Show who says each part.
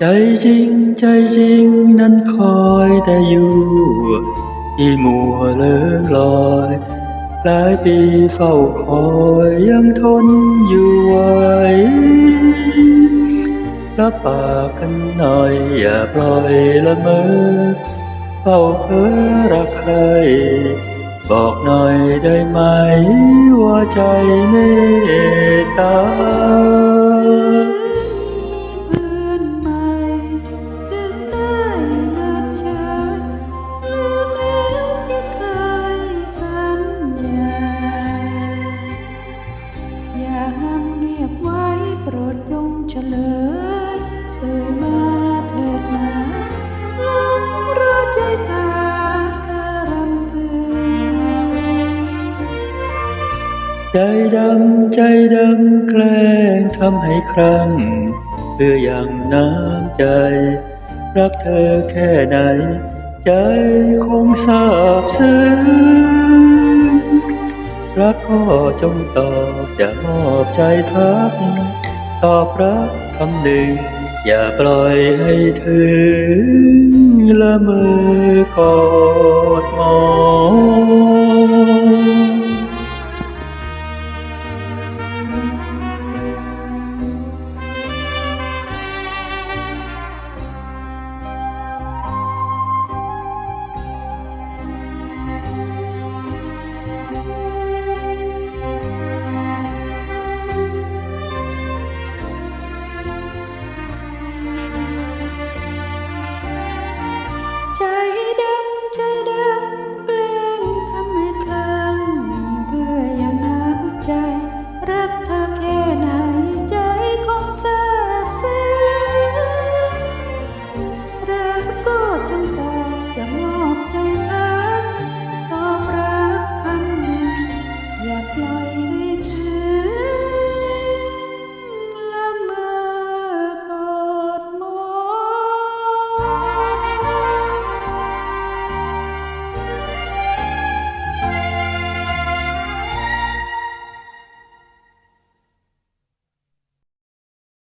Speaker 1: ใจจริงใจจริงนั้นคอยแต่อยู่ที่มัวเลิงลอยหลายปีเฝ้าคอยยังทนอยู่ไหวรับปากกันหน่อยอย่าปล่อยละเมอเฝ้าเพ้อรักใคร บอกหน่อยได้ไหมว่าใจเมตตา
Speaker 2: ใจดำ
Speaker 1: ใจดำแกล้งทำให้ครั้ง เพื่ออย่างน้ำใจ รักเธอแค่ไหน ใจคงทราบซึ้งรักก็จงตอบอย่ามอบใจทัก ตอบรักคำหนึ่ง อย่าปล่อยให้ถึงละเมอกอดม
Speaker 2: อ